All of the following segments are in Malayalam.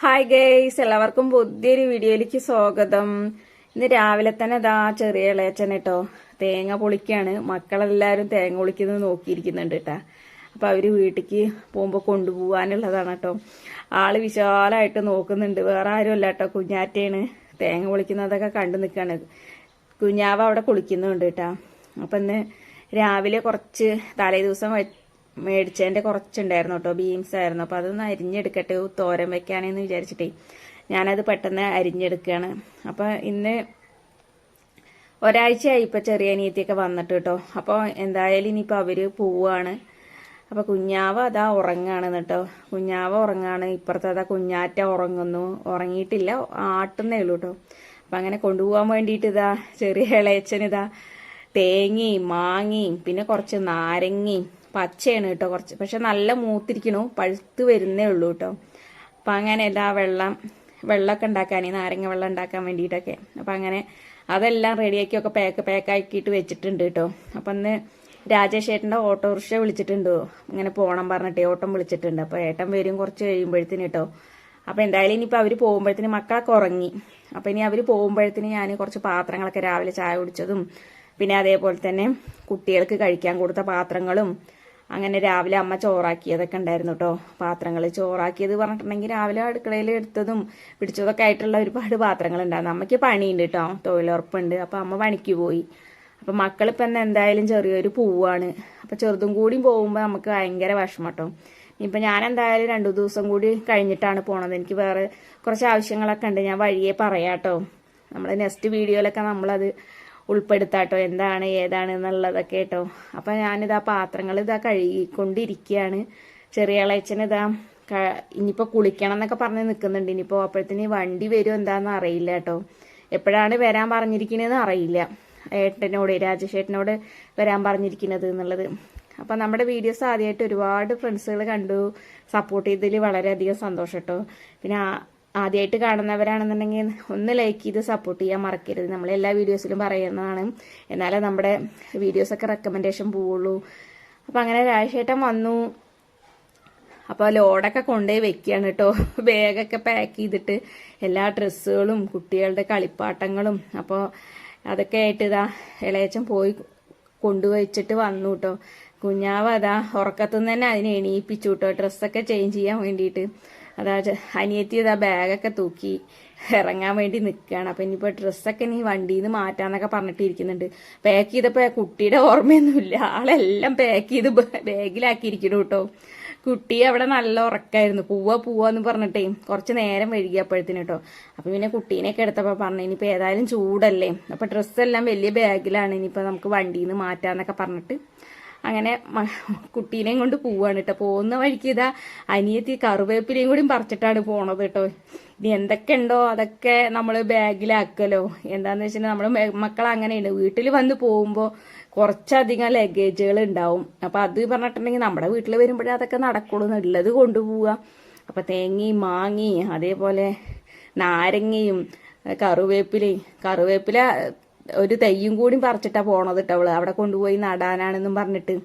ഹായ് ഗേയ്സ് എല്ലാവർക്കും പുതിയൊരു വീഡിയോയിലേക്ക് സ്വാഗതം. ഇന്ന് രാവിലെ തന്നെ ഇതാ ചെറിയ ഇളയച്ചൻ കേട്ടോ തേങ്ങ പൊളിക്കാണ്. മക്കളെല്ലാവരും തേങ്ങ പൊളിക്കുന്നത് നോക്കിയിരിക്കുന്നുണ്ട് കേട്ടാ. അപ്പൊ അവർ വീട്ടിക്ക് പോകുമ്പോൾ കൊണ്ടുപോകാനുള്ളതാണ് കേട്ടോ. ആൾ വിശാലമായിട്ട് നോക്കുന്നുണ്ട്. വേറെ ആരും അല്ല കേട്ടോ കുഞ്ഞാറ്റയാണ്. തേങ്ങ പൊളിക്കുന്നതൊക്കെ കണ്ടു നിൽക്കാണ് കുഞ്ഞാവ് അവിടെ കുളിക്കുന്നുണ്ട് കേട്ടാ. അപ്പൊ ഇന്ന് രാവിലെ കുറച്ച് തലേ ദിവസം മേടിച്ചതിന്റെ കുറച്ചുണ്ടായിരുന്നു കേട്ടോ ബീൻസ് ആയിരുന്നു. അപ്പോൾ അതൊന്ന് അരിഞ്ഞെടുക്കട്ടെ തോരൻ വെക്കാനെന്ന് വിചാരിച്ചിട്ടേ. ഞാനത് പെട്ടെന്ന് അരിഞ്ഞെടുക്കുകയാണ് അപ്പോൾ ഇന്ന് ഒരാഴ്ചയായി ഇപ്പോൾ ചെറിയ അനിയത്തിയൊക്കെ വന്നിട്ട് കേട്ടോ. അപ്പോൾ എന്തായാലും ഇനിയിപ്പോൾ അവർ പോവുകയാണ് അപ്പോൾ കുഞ്ഞാവ് അതാ ഉറങ്ങാണ് കേട്ടോ. കുഞ്ഞാവ് ഉറങ്ങാണ്. ഇപ്പുറത്ത് അതാ കുഞ്ഞാറ്റ ഉറങ്ങുന്നു. ഉറങ്ങിയിട്ടില്ല ആട്ടുന്നേ ഉള്ളൂ കേട്ടോ. അപ്പം അങ്ങനെ കൊണ്ടുപോകാൻ വേണ്ടിയിട്ട് ഇതാ ചെറിയ ഇളയച്ചൻ ഇതാ തേങ്ങയും മാങ്ങയും പിന്നെ കുറച്ച് നാരങ്ങയും പച്ചയാണ് കേട്ടോ കുറച്ച്. പക്ഷെ നല്ല മൂത്തിരിക്കണു. പഴുത്ത് വരുന്നേ ഉള്ളൂ കേട്ടോ. അപ്പം അങ്ങനെ എല്ലാ വെള്ളം വെള്ളമൊക്കെ ഉണ്ടാക്കാൻ ഈ നാരങ്ങ വെള്ളം ഉണ്ടാക്കാൻ വേണ്ടിയിട്ടൊക്കെ. അപ്പം അങ്ങനെ അതെല്ലാം റെഡിയാക്കി ഒക്കെ പാക്ക് പാക്കാക്കിയിട്ട് വെച്ചിട്ടുണ്ട് കേട്ടോ. അപ്പം അന്ന് രാജേഷ് ഏട്ടന്റെ ഓട്ടോറിക്ഷ വിളിച്ചിട്ടുണ്ട്. ഇങ്ങനെ പോകണം പറഞ്ഞിട്ട് ഓട്ടം വിളിച്ചിട്ടുണ്ട്. അപ്പോൾ ഏട്ടൻ വരും കുറച്ച് കഴിയുമ്പോഴത്തേന് കേട്ടോ. അപ്പോൾ എന്തായാലും ഇനിയിപ്പോൾ അവർ പോകുമ്പോഴത്തേന് മക്കളൊക്കെ ഉറങ്ങി. അപ്പോൾ ഇനി അവർ പോകുമ്പോഴത്തേന് ഞാൻ കുറച്ച് പാത്രങ്ങളൊക്കെ രാവിലെ ചായ കുടിച്ചതും പിന്നെ അതേപോലെ തന്നെ കുട്ടികൾക്ക് കഴിക്കാൻ കൊടുത്ത പാത്രങ്ങളും അങ്ങനെ രാവിലെ അമ്മ ചോറാക്കിയതൊക്കെ ഉണ്ടായിരുന്നു കേട്ടോ പാത്രങ്ങൾ ചോറാക്കിയത് പറഞ്ഞിട്ടുണ്ടെങ്കിൽ രാവിലെ അടുക്കളയിൽ എടുത്തതും പിടിച്ചതൊക്കെ ആയിട്ടുള്ള ഒരുപാട് പാത്രങ്ങൾ ഉണ്ടായിരുന്നു. അമ്മയ്ക്ക് പണിയുണ്ട് കേട്ടോ തൊഴിലുറപ്പുണ്ട്. അപ്പോൾ അമ്മ പണിക്ക് പോയി. അപ്പം മക്കളിപ്പോ ഇന്ന് എന്തായാലും ചെറിയൊരു പൂവാണ്. അപ്പോൾ ചെറുതും കൂടി പോകുമ്പോൾ നമുക്ക് ഭയങ്കര വിഷമം കേട്ടോ ഇപ്പം ഞാൻ എന്തായാലും രണ്ടു ദിവസം കൂടി കഴിഞ്ഞിട്ടാണ് പോണത്. എനിക്ക് വേറെ കുറച്ച് ആവശ്യങ്ങളൊക്കെ ഉണ്ട്. ഞാൻ വഴിയെ കേട്ടോ നമ്മൾ നെക്സ്റ്റ് വീഡിയോയിലൊക്കെ നമ്മളത് ഉൾപ്പെടുത്താട്ടോ എന്താണ് ഏതാണ് എന്നുള്ളതൊക്കെ കേട്ടോ. അപ്പൊ ഞാനിതാ പാത്രങ്ങൾ ഇതാ കഴുകിക്കൊണ്ടിരിക്കുകയാണ്. ചെറിയ ഇളയച്ചൻ ഇതാ കുളിക്കണം എന്നൊക്കെ പറഞ്ഞ് നിൽക്കുന്നുണ്ട് ഇനിയിപ്പോ അപ്പോഴത്തേന് വണ്ടി വരും എന്താന്ന് അറിയില്ല കേട്ടോ. എപ്പോഴാണ് വരാൻ പറഞ്ഞിരിക്കുന്നതെന്ന് അറിയില്ല. ഏട്ടനോട് രാജേഷേട്ടനോട് വരാൻ പറഞ്ഞിരിക്കുന്നത് എന്നുള്ളത്. അപ്പൊ നമ്മുടെ വീഡിയോസ് ആദ്യമായിട്ട് ഒരുപാട് ഫ്രണ്ട്സുകൾ കണ്ടു. സപ്പോർട്ട് ചെയ്തതിൽ വളരെയധികം സന്തോഷം കേട്ടോ. പിന്നെ ആദ്യമായിട്ട് കാണുന്നവരാണെന്നുണ്ടെങ്കിൽ ഒന്ന് ലൈക്ക് ചെയ്ത് സപ്പോർട്ട് ചെയ്യാൻ മറക്കരുത്. നമ്മൾ എല്ലാ വീഡിയോസിലും പറയുന്നതാണ്. എന്നാലേ നമ്മുടെ വീഡിയോസൊക്കെ റെക്കമെൻഡേഷൻ പോവുള്ളൂ. അപ്പം അങ്ങനെ രാജേഷേട്ടൻ വന്നു. അപ്പോൾ ലോഡൊക്കെ കൊണ്ടുപോയി വെക്കുകയാണ് കേട്ടോ. ബാഗൊക്കെ പാക്ക് ചെയ്തിട്ട് എല്ലാ ഡ്രസ്സുകളും കുട്ടികളുടെ കളിപ്പാട്ടങ്ങളും അപ്പോൾ അതൊക്കെ ആയിട്ട് ഇതാ ഇളയച്ചൻ പോയി കൊണ്ടുവച്ചിട്ട് വന്നു കേട്ടോ. കുഞ്ഞാവ് അതാ ഉറക്കത്തുനിന്ന് തന്നെ അതിനെ എണീപ്പിച്ചു കേട്ടോ. ഡ്രസ്സൊക്കെ ചേഞ്ച് ചെയ്യാൻ വേണ്ടിയിട്ട്. അതാ ചെ- അനിയത്തി ഇതാ ബാഗൊക്കെ തൂക്കി ഇറങ്ങാൻ വേണ്ടി നിൽക്കുകയാണ് അപ്പം ഇനിയിപ്പോൾ ഡ്രസ്സൊക്കെ ഇനി വണ്ടിയിൽ നിന്ന് മാറ്റാന്നൊക്കെ പറഞ്ഞിട്ട് ഇരിക്കുന്നുണ്ട് പാക്ക് ചെയ്തപ്പോൾ കുട്ടിയുടെ ഓർമ്മയൊന്നുമില്ല. ആളെല്ലാം പാക്ക് ചെയ്ത് ബാഗിലാക്കിയിരിക്കണം കേട്ടോ. കുട്ടി അവിടെ നല്ല ഉറക്കായിരുന്നു. പോവാ പോവാന്ന് പറഞ്ഞിട്ടേ കുറച്ച് നേരം വൈകിയപ്പോഴത്തേന് കേട്ടോ. അപ്പം പിന്നെ കുട്ടീനെയൊക്കെ എടുത്തപ്പോൾ പറഞ്ഞു ഇനിയിപ്പോൾ ഏതായാലും ചൂടല്ലേ. അപ്പം ഡ്രസ്സെല്ലാം വലിയ ബാഗിലാണ്. ഇനിയിപ്പോൾ നമുക്ക് വണ്ടിയിൽ നിന്ന് മാറ്റാന്നൊക്കെ പറഞ്ഞിട്ട് അങ്ങനെ കുട്ടീനെയും കൊണ്ട് പോവാണ് കേട്ടോ പോകുന്ന വഴിക്ക് ഇതാ അനിയത്തി കറിവേപ്പിലയും കൂടി പറിച്ചിട്ടാണ് പോണത് കേട്ടോ ഇനി എന്തൊക്കെ ഉണ്ടോ അതൊക്കെ നമ്മൾ ബാഗിലാക്കലോ. എന്താന്ന് വെച്ചിട്ടുണ്ടെങ്കിൽ നമ്മൾ മക്കൾ അങ്ങനെയുണ്ട് വീട്ടിൽ വന്ന് പോകുമ്പോൾ കുറച്ചധികം ലഗേജുകൾ ഉണ്ടാവും. അപ്പൊ അത് പറഞ്ഞിട്ടുണ്ടെങ്കിൽ നമ്മുടെ വീട്ടിൽ വരുമ്പോഴേ അതൊക്കെ നടക്കുള്ളൂ. നല്ലത് കൊണ്ടുപോവുക അപ്പൊ തേങ്ങയും മാങ്ങയും അതേപോലെ നാരങ്ങയും കറുവേപ്പിലയും കറിവേപ്പില ഒരു തെയ്യും കൂടി പറിച്ചിട്ടാ പോണത് കേട്ടോ അവിടെ കൊണ്ടുപോയി നടാനാണെന്നും പറഞ്ഞിട്ട്.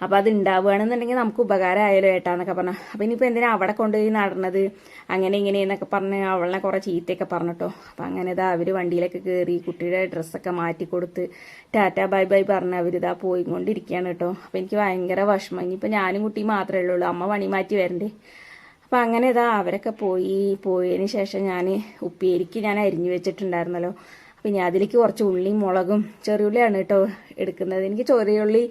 അപ്പൊ അത് ഉണ്ടാവുകയാണെന്നുണ്ടെങ്കിൽ നമുക്ക് ഉപകാരം ഉപകാരമായാലോ ഏട്ടാന്നൊക്കെ പറഞ്ഞു. അപ്പൊ ഇനിയിപ്പോ എന്തിനാ അവിടെ കൊണ്ടുപോയി നടന്നത്? അങ്ങനെ ഇങ്ങനെയെന്നൊക്കെ പറഞ്ഞ് അവളെ കുറെ ചീത്തയൊക്കെ പറഞ്ഞിട്ടോ. അപ്പൊ അങ്ങനെ ഇതാ അവർ വണ്ടിയിലൊക്കെ കയറി കുട്ടിയുടെ ഡ്രസ്സൊക്കെ മാറ്റി കൊടുത്ത് ടാറ്റ ബൈ ബൈ പറഞ്ഞ് അവരിതാ പോയിക്കൊണ്ടിരിക്കുകയാണ് കേട്ടോ അപ്പൊ എനിക്ക് ഭയങ്കര വിഷമം. ഇനിയിപ്പോ ഞാനും കുട്ടി മാത്രമേ ഉള്ളൂ. അമ്മ പണി മാറ്റി വരണ്ടേ. അപ്പൊ അങ്ങനെ ഇതാ അവരൊക്കെ പോയി. പോയതിന് ശേഷം ഞാൻ ഉപ്പേരിക്ക് ഞാൻ അരിഞ്ഞു വെച്ചിട്ടുണ്ടായിരുന്നല്ലോ. ഞാൻ അതിലേക്ക് കുറച്ച് ഉള്ളിയും മുളകും ചെറിയുള്ളിയാണ് കേട്ടോ എടുക്കുന്നത്. എനിക്ക് ചെറിയുള്ളി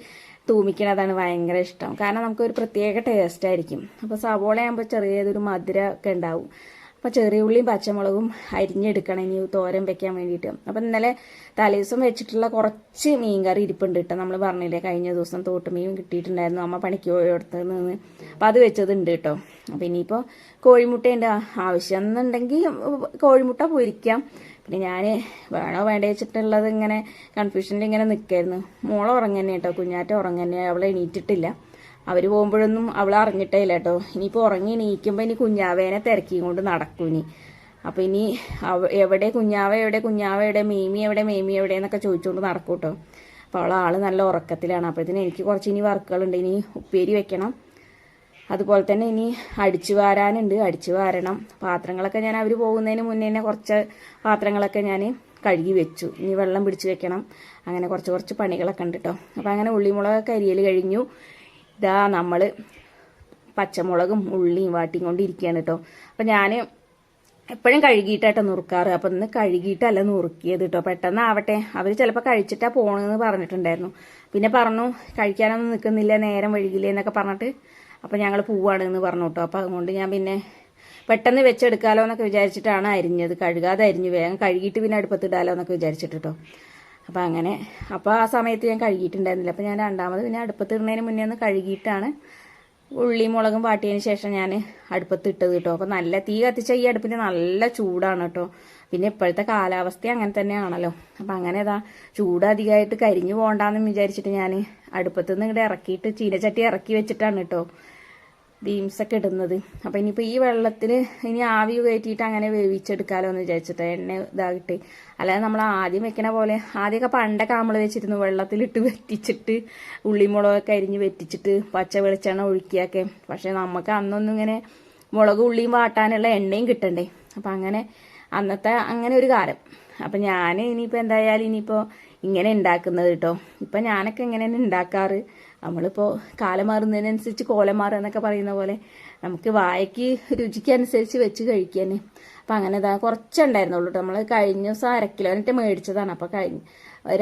തൂമിക്കണതാണ് ഭയങ്കര ഇഷ്ടം. കാരണം നമുക്കൊരു പ്രത്യേക ടേസ്റ്റ് ആയിരിക്കും. അപ്പോൾ സവോള ആകുമ്പോൾ ചെറിയതൊരു മധുര ഒക്കെ ഉണ്ടാവും. അപ്പോൾ ചെറിയ ഉള്ളിയും പച്ചമുളകും അരിഞ്ഞെടുക്കണം ഇനി തോരൻ വെക്കാൻ വേണ്ടിയിട്ട്. അപ്പോൾ ഇന്നലെ തലേദിവസം വെച്ചിട്ടുള്ള കുറച്ച് മീൻകറി ഇരിപ്പുണ്ട് കേട്ടോ നമ്മൾ പറഞ്ഞില്ലേ. കഴിഞ്ഞ ദിവസം തോട്ടുമീൻ കിട്ടിയിട്ടുണ്ടായിരുന്നു. അമ്മ പണിക്ക് പോയടുത്ത് നിന്ന് അപ്പോൾ അത് വെച്ചതുണ്ട് കേട്ടോ. അപ്പോൾ ഇനിയിപ്പോൾ കോഴിമുട്ടേന്റെ ആവശ്യം. എന്നുണ്ടെങ്കിൽ കോഴിമുട്ട പൊരിക്കാം. പിന്നെ ഞാൻ വേണോ വേണ്ടേ വെച്ചിട്ടുള്ളത് ഇങ്ങനെ കൺഫ്യൂഷനിൽ ഇങ്ങനെ നിൽക്കായിരുന്നു മോളെ ഉറങ്ങന്നെ കേട്ടോ കുഞ്ഞാറ്റ ഉറങ്ങന്നെ അവളെ എണീറ്റിട്ടില്ല. അവർ പോകുമ്പോഴൊന്നും അവൾ അറിഞ്ഞിട്ടേ ഇല്ല കേട്ടോ ഇനിയിപ്പോൾ ഉറങ്ങി എണീക്കുമ്പോൾ ഇനി കുഞ്ഞാവേനെ തിരക്കിയും കൊണ്ട് നടക്കും ഇനി. അപ്പം ഇനി എവിടെ കുഞ്ഞാവ എവിടെ കുഞ്ഞാവ എവിടെ മേമി എവിടെ മേമി എവിടെ എന്നൊക്കെ ചോദിച്ചുകൊണ്ട് നടക്കും കേട്ടോ അപ്പോൾ അവൾ ആൾ നല്ല ഉറക്കത്തിലാണ്. അപ്പോഴത്തേന് എനിക്ക് കുറച്ച് ഇനി വർക്കുകളുണ്ട് ഇനി ഉപ്പേരി വെക്കണം. അതുപോലെ തന്നെ ഇനി അടിച്ചു വാരാനുണ്ട് അടിച്ചു വാരണം. പാത്രങ്ങളൊക്കെ ഞാൻ അവർ പോകുന്നതിന് മുന്നേ തന്നെ കുറച്ച് പാത്രങ്ങളൊക്കെ ഞാൻ കഴുകി വെച്ചു. ഇനി വെള്ളം പിടിച്ചു വെക്കണം. അങ്ങനെ കുറച്ച് കുറച്ച് പണികളൊക്കെ ഉണ്ട് കേട്ടോ അപ്പം അങ്ങനെ ഉള്ളിമുളകൊക്കെ അരിയൽ കഴിഞ്ഞു. ഇതാ നമ്മൾ പച്ചമുളകും ഉള്ളിയും വാട്ടിയും കൊണ്ടിരിക്കുകയാണ് കേട്ടോ അപ്പം ഞാൻ എപ്പോഴും കഴുകിയിട്ടാട്ടോ നുറുക്കാറ്. അപ്പം ഇന്ന് കഴുകിയിട്ടല്ല നുറുക്കിയത് കേട്ടോ പെട്ടെന്ന് ആവട്ടെ അവർ ചിലപ്പോൾ കഴിച്ചിട്ടാ പോകണമെന്ന് പറഞ്ഞിട്ടുണ്ടായിരുന്നു. പിന്നെ പറഞ്ഞു കഴിക്കാനൊന്നും നിൽക്കുന്നില്ല നേരം വഴുകില്ലേ എന്നൊക്കെ പറഞ്ഞിട്ട് അപ്പം ഞങ്ങൾ പോവാണ് എന്ന് പറഞ്ഞു കേട്ടോ. അപ്പം അതുകൊണ്ട് ഞാൻ പിന്നെ പെട്ടെന്ന് വെച്ചെടുക്കാലോ എന്നൊക്കെ വിചാരിച്ചിട്ടാണ് അരിഞ്ഞത്. കഴുകാതെ അരിഞ്ഞു. വേഗം കഴുകിയിട്ട് പിന്നെ അടുപ്പത്തിടാലോ എന്നൊക്കെ വിചാരിച്ചിട്ട് കേട്ടോ. അപ്പം അങ്ങനെ. അപ്പോൾ ആ സമയത്ത് ഞാൻ കഴുകിയിട്ടുണ്ടായിരുന്നില്ല. അപ്പം ഞാൻ രണ്ടാമത് പിന്നെ അടുപ്പത്തിടുന്നതിന് മുന്നേ ഒന്ന് കഴുകിയിട്ടാണ് ഉള്ളി മുളകും വാട്ടിയതിന് ശേഷം ഞാൻ അടുപ്പത്ത് ഇട്ടത് കേട്ടോ. അപ്പോൾ നല്ല തീ കത്തിച്ച ഈ അടുപ്പിന് നല്ല ചൂടാണ് കേട്ടോ. പിന്നെ ഇപ്പോഴത്തെ കാലാവസ്ഥ അങ്ങനെ തന്നെയാണല്ലോ. അപ്പം അങ്ങനെ ഇതാ ചൂട് അധികമായിട്ട് കരിഞ്ഞു പോകണ്ടെന്ന് വിചാരിച്ചിട്ട് ഞാൻ അടുപ്പത്ത് നിന്ന് ഇങ്ങോട്ട് ഇറക്കിയിട്ട് ചീനച്ചട്ടി ഇറക്കി വെച്ചിട്ടാണ് കേട്ടോ. ബീംസ് ഒക്കെ ഇടുന്നത്. അപ്പം ഇനിയിപ്പോൾ ഈ വെള്ളത്തിൽ ഇനി ആവി കയറ്റിയിട്ട് അങ്ങനെ വേവിച്ചെടുക്കാലോ എന്ന് വിചാരിച്ചിട്ട് എണ്ണ ഇതാകിട്ട് അല്ലാതെ നമ്മൾ ആദ്യം വെക്കണ പോലെ ആദ്യമൊക്കെ പണ്ടൊക്കെ നമ്മൾ വെച്ചിരുന്നു വെള്ളത്തിലിട്ട് വെറ്റിച്ചിട്ട് ഉള്ളിമുളകൊക്കെ അരിഞ്ഞ് വെറ്റിച്ചിട്ട് പച്ച വെളിച്ചെണ്ണ ഒഴുക്കിയൊക്കെ. പക്ഷെ നമുക്ക് അന്നൊന്നും ഇങ്ങനെ മുളക് ഉള്ളിയും വാട്ടാനുള്ള എണ്ണയും കിട്ടണ്ടേ. അപ്പം അങ്ങനെ അന്നത്തെ അങ്ങനെ ഒരു കാലം. അപ്പം ഞാൻ ഇനിയിപ്പോൾ എന്തായാലും ഇനിയിപ്പോൾ ഇങ്ങനെ ഉണ്ടാക്കുന്നത് കേട്ടോ ഇപ്പം ഞാനൊക്കെ ഇങ്ങനെ തന്നെ ഉണ്ടാക്കാറ് നമ്മളിപ്പോൾ കാലം മാറുന്നതിനനുസരിച്ച് കോലം മാറുക എന്നൊക്കെ പറയുന്ന പോലെ നമുക്ക് വായയ്ക്ക് രുചിക്കനുസരിച്ച് വെച്ച് കഴിക്കാൻ അപ്പം അങ്ങനെ ഇതാ കുറച്ചുണ്ടായിരുന്നുള്ളൂ കേട്ടോ നമ്മൾ കഴിഞ്ഞ ദിവസം അര എന്നിട്ട് മേടിച്ചതാണ്. അപ്പോൾ കഴിഞ്ഞ്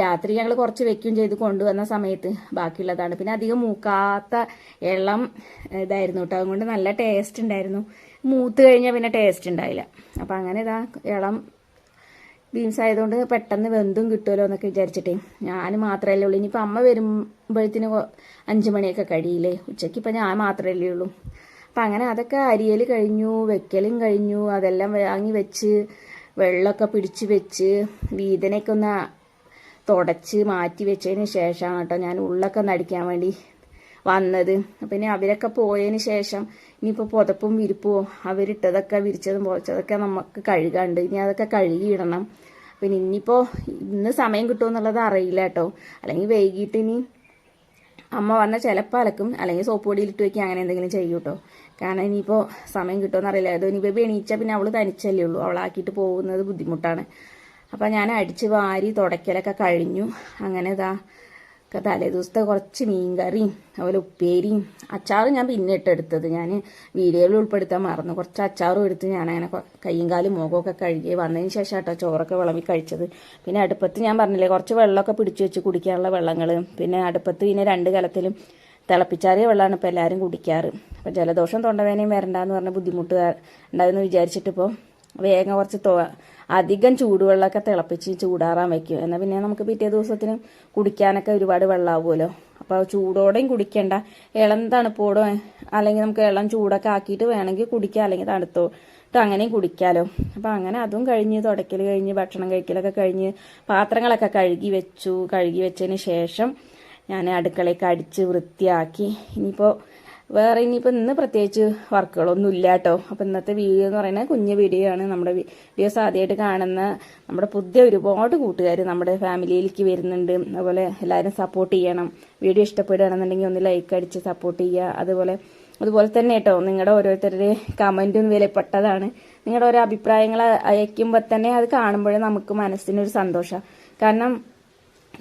രാത്രി ഞങ്ങൾ കുറച്ച് വെക്കുകയും ചെയ്ത് കൊണ്ടുവന്ന സമയത്ത് ബാക്കിയുള്ളതാണ്. പിന്നെ അധികം മൂക്കാത്ത ഇളം ഇതായിരുന്നു കേട്ടോ അതുകൊണ്ട് നല്ല ടേസ്റ്റ് ഉണ്ടായിരുന്നു. മൂത്ത് കഴിഞ്ഞാൽ പിന്നെ ടേസ്റ്റ് ഉണ്ടായില്ല. അപ്പം അങ്ങനെ ഇതാ ഇളം ബീൻസ് ആയതുകൊണ്ട് പെട്ടെന്ന് വെന്തും കിട്ടുമല്ലോ എന്നൊക്കെ വിചാരിച്ചിട്ടേ. ഞാൻ മാത്രമല്ലേ ഉള്ളൂ. ഇനിയിപ്പോൾ അമ്മ വരുമ്പോഴത്തേന് അഞ്ച് മണിയൊക്കെ കഴിയില്ലേ? ഉച്ചയ്ക്ക് ഇപ്പം ഞാൻ മാത്രമല്ലേ ഉള്ളൂ. അപ്പം അങ്ങനെ അതൊക്കെ അരിയൽ കഴിഞ്ഞു വെക്കലും കഴിഞ്ഞു. അതെല്ലാം വാങ്ങി വെച്ച് വെള്ളമൊക്കെ പിടിച്ച് വെച്ച് വീതനയൊക്കെ ഒന്ന് തുടച്ച് മാറ്റി വെച്ചതിന് ശേഷമാണ് കേട്ടോ ഞാൻ ഉള്ളൊക്കെ നടിക്കാൻ വേണ്ടി വന്നത്. അപ്പം ഇനി അവരൊക്കെ പോയതിന് ശേഷം ഇനിയിപ്പോൾ പുതപ്പും വിരിപ്പും അവരിട്ടതൊക്കെ വിരിച്ചതും പോച്ചതൊക്കെ നമുക്ക് കഴുകാണ്ട് ഇനി അതൊക്കെ കഴുകിയിടണം. പിന്നെ ഇനിയിപ്പോൾ ഇന്ന് സമയം കിട്ടുമെന്നുള്ളത് അറിയില്ല കേട്ടോ. അല്ലെങ്കിൽ വൈകിട്ട് ഇനി അമ്മ വന്ന ചിലപ്പോൾ അലക്കും. അല്ലെങ്കിൽ സോപ്പ് പൊടിയിലിട്ട് വയ്ക്കുക അങ്ങനെ എന്തെങ്കിലും ചെയ്യും കേട്ടോ കാരണം ഇനിയിപ്പോൾ സമയം കിട്ടുമെന്ന് അറിയില്ല. അതോ ഇനി ബേബി എണീച്ചാൽ പിന്നെ അവൾ തനിച്ചല്ലേ ഉള്ളൂ. അവളാക്കിയിട്ട് പോകുന്നത് ബുദ്ധിമുട്ടാണ്. അപ്പം ഞാൻ അടിച്ച് വാരി തുടയ്ക്കലൊക്കെ കഴിഞ്ഞു. അങ്ങനെ ഇതാ തലേ ദിവസത്തെ കുറച്ച് മീൻകറിയും അതുപോലെ ഉപ്പേരിയും അച്ചാറും ഞാൻ പിന്നെ ഇട്ടെടുത്തത് ഞാൻ വീഡിയോയിൽ ഉൾപ്പെടുത്താൻ മറന്നു. കുറച്ച് അച്ചാറും എടുത്ത് ഞാൻ അങ്ങനെ കയ്യും കാലും മുഖമൊക്കെ കഴുകി വന്നതിന് ശേഷം കേട്ടോ ചോറൊക്കെ വിളമ്പി കഴിച്ചത്. പിന്നെ അടുപ്പത്ത് ഞാൻ പറഞ്ഞില്ലേ കുറച്ച് വെള്ളമൊക്കെ പിടിച്ചു വെച്ച് കുടിക്കാനുള്ള വെള്ളങ്ങൾ. പിന്നെ അടുപ്പത്ത് പിന്നെ രണ്ട് കലത്തിലും തിളപ്പിച്ചാറിയ വെള്ളമാണ് ഇപ്പോൾ എല്ലാവരും കുടിക്കാറ്. അപ്പോൾ ജലദോഷം തൊണ്ടവേനയും വരണ്ടെന്ന് പറഞ്ഞ ബുദ്ധിമുട്ട് ഉണ്ടാവുമെന്ന് വിചാരിച്ചിട്ടിപ്പോൾ വേഗം കുറച്ച് അധികം ചൂടുവെള്ളമൊക്കെ തിളപ്പിച്ച് ചൂടാറാൻ വയ്ക്കും. എന്നാൽ പിന്നെ നമുക്ക് പിറ്റേ ദിവസത്തിന് കുടിക്കാനൊക്കെ ഒരുപാട് വെള്ളമാവുമല്ലോ. അപ്പോൾ ചൂടോടെയും കുടിക്കേണ്ട. ഇളം തണുപ്പോടോ അല്ലെങ്കിൽ നമുക്ക് ഇളം ചൂടൊക്കെ ആക്കിയിട്ട് വേണമെങ്കിൽ കുടിക്കാം അല്ലെങ്കിൽ തണുത്തോ അങ്ങനെയും കുടിക്കാമല്ലോ അപ്പോൾ അങ്ങനെ അതും കഴിഞ്ഞ് തുടയ്ക്കൽ കഴിഞ്ഞ് ഭക്ഷണം കഴിക്കലൊക്കെ കഴിഞ്ഞ് പാത്രങ്ങളൊക്കെ കഴുകി വെച്ചു. കഴുകി വെച്ചതിന് ശേഷം ഞാൻ അടുക്കളയൊക്കെ അടിച്ച് വൃത്തിയാക്കി. ഇനിയിപ്പോൾ വേറെ ഇനിയിപ്പോൾ ഇന്ന് പ്രത്യേകിച്ച് വർക്കുകളൊന്നും ഇല്ല കേട്ടോ അപ്പോൾ ഇന്നത്തെ വീഡിയോ എന്ന് പറയുന്നത് കുഞ്ഞ് വീഡിയോ ആണ് നമ്മുടെ വീഡിയോസ് ആദ്യമായിട്ട് കാണുന്ന നമ്മുടെ പുതിയ ഒരുപാട് കൂട്ടുകാർ നമ്മുടെ ഫാമിലിയിലേക്ക് വരുന്നുണ്ട്. അതുപോലെ എല്ലാവരും സപ്പോർട്ട് ചെയ്യണം. വീഡിയോ ഇഷ്ടപ്പെടുകയാണെന്നുണ്ടെങ്കിൽ ഒന്ന് ലൈക്ക് അടിച്ച് സപ്പോർട്ട് ചെയ്യുക. അതുപോലെ അതുപോലെ തന്നെ കേട്ടോ നിങ്ങളുടെ ഓരോരുത്തരുടെ കമന്റും വിലപ്പെട്ടതാണ്. നിങ്ങളുടെ ഓരോ അഭിപ്രായങ്ങൾ അയക്കുമ്പോൾ തന്നെ അത് കാണുമ്പോഴേ നമുക്ക് മനസ്സിനൊരു സന്തോഷമാണ് കാരണം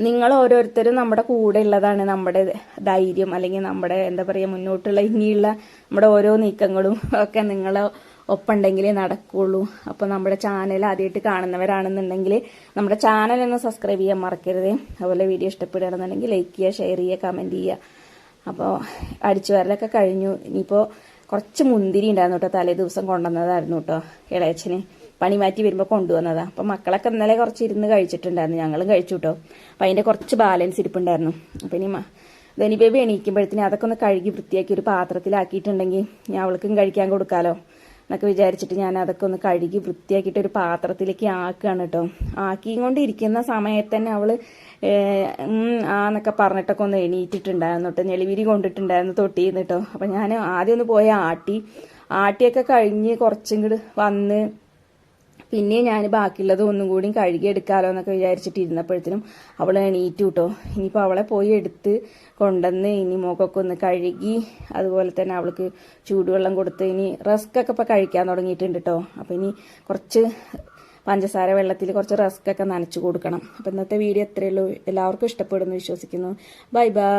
നിങ്ങൾ ഓരോരുത്തരും നമ്മുടെ കൂടെ ഉള്ളതാണ് നമ്മുടെ ധൈര്യം അല്ലെങ്കിൽ നമ്മുടെ എന്താ പറയുക മുന്നോട്ടുള്ള ഇനിയുള്ള നമ്മുടെ ഓരോ നീക്കങ്ങളും ഒക്കെ നിങ്ങൾ ഒപ്പുണ്ടെങ്കിലേ നടക്കുള്ളൂ. അപ്പോൾ നമ്മുടെ ചാനൽ ആദ്യമായിട്ട് കാണുന്നവരാണെന്നുണ്ടെങ്കിൽ നമ്മുടെ ചാനൽ ഒന്ന് സബ്സ്ക്രൈബ് ചെയ്യാൻ മറക്കരുത്. അതുപോലെ വീഡിയോ ഇഷ്ടപ്പെടുകയാണെന്നുണ്ടെങ്കിൽ ലൈക്ക് ചെയ്യുക ഷെയർ ചെയ്യുക കമന്റ് ചെയ്യുക. അപ്പോൾ അടിച്ചു വരലൊക്കെ കഴിഞ്ഞു. ഇനിയിപ്പോൾ കുറച്ച് മുന്തിരി ഉണ്ടായിരുന്നു കേട്ടോ. തലേ ദിവസം കൊണ്ടുവന്നതായിരുന്നു കേട്ടോ ഇളയച്ചന് പണി മാറ്റി വരുമ്പോൾ കൊണ്ടുവന്നതാണ് അപ്പം മക്കളൊക്കെ ഇന്നലെ കുറച്ച് ഇരുന്ന് കഴിച്ചിട്ടുണ്ടായിരുന്നു. ഞങ്ങളും കഴിച്ചു കേട്ടോ അപ്പം അതിന്റെ കുറച്ച് ബാലൻസ് ഇരിപ്പുണ്ടായിരുന്നു. അപ്പം ഇനി ധനി ബേബി എണീക്കുമ്പോഴത്തേനും അതൊക്കെ ഒന്ന് കഴുകി വൃത്തിയാക്കി ഒരു പാത്രത്തിലാക്കിയിട്ടുണ്ടെങ്കിൽ ഞാൻ അവൾക്കും കഴിക്കാൻ കൊടുക്കാമല്ലോ എന്നൊക്കെ വിചാരിച്ചിട്ട് ഞാൻ അതൊക്കെ ഒന്ന് കഴുകി വൃത്തിയാക്കിയിട്ട് ഒരു പാത്രത്തിലേക്ക് ആക്കുകയാണ് കേട്ടോ ആക്കിയും കൊണ്ട് ഇരിക്കുന്ന സമയത്ത് തന്നെ അവൾ ആന്നൊക്കെ പറഞ്ഞിട്ടൊക്കെ ഒന്ന് എണീറ്റിട്ടുണ്ടായിരുന്നു കേട്ടോ ഞെളിവിരി കൊണ്ടിട്ടുണ്ടായിരുന്നു തൊട്ടിന്ന് കേട്ടോ അപ്പം ഞാൻ ആദ്യം ഒന്ന് പോയി ആട്ടി. ആട്ടിയൊക്കെ കഴിഞ്ഞ് കുറച്ചും കൂടി വന്ന് പിന്നെ ഞാൻ ബാക്കിയുള്ളത് ഒന്നും കൂടി കഴുകിയെടുക്കാമല്ലോ എന്നൊക്കെ വിചാരിച്ചിട്ട് ഇരുന്നപ്പോഴത്തേനും അവൾ എണീറ്റു കേട്ടോ ഇനിയിപ്പോൾ അവളെ പോയി എടുത്ത് കൊണ്ടുവന്ന് ഇനി മുഖമൊക്കെ ഒന്ന് കഴുകി അതുപോലെ തന്നെ അവൾക്ക് ചൂടുവെള്ളം കൊടുത്ത് ഇനി റസ്ക് ഒക്കെ ഇപ്പോൾ കഴിക്കാൻ തുടങ്ങിയിട്ടുണ്ട് കേട്ടോ അപ്പോൾ ഇനി കുറച്ച് പഞ്ചസാര വെള്ളത്തിൽ കുറച്ച് റസ്ക് ഒക്കെ നനച്ചു കൊടുക്കണം. അപ്പോൾ ഇന്നത്തെ വീഡിയോ എത്രയുള്ളൂ എല്ലാവർക്കും ഇഷ്ടപ്പെടുന്നു വിശ്വസിക്കുന്നു. Bye bye.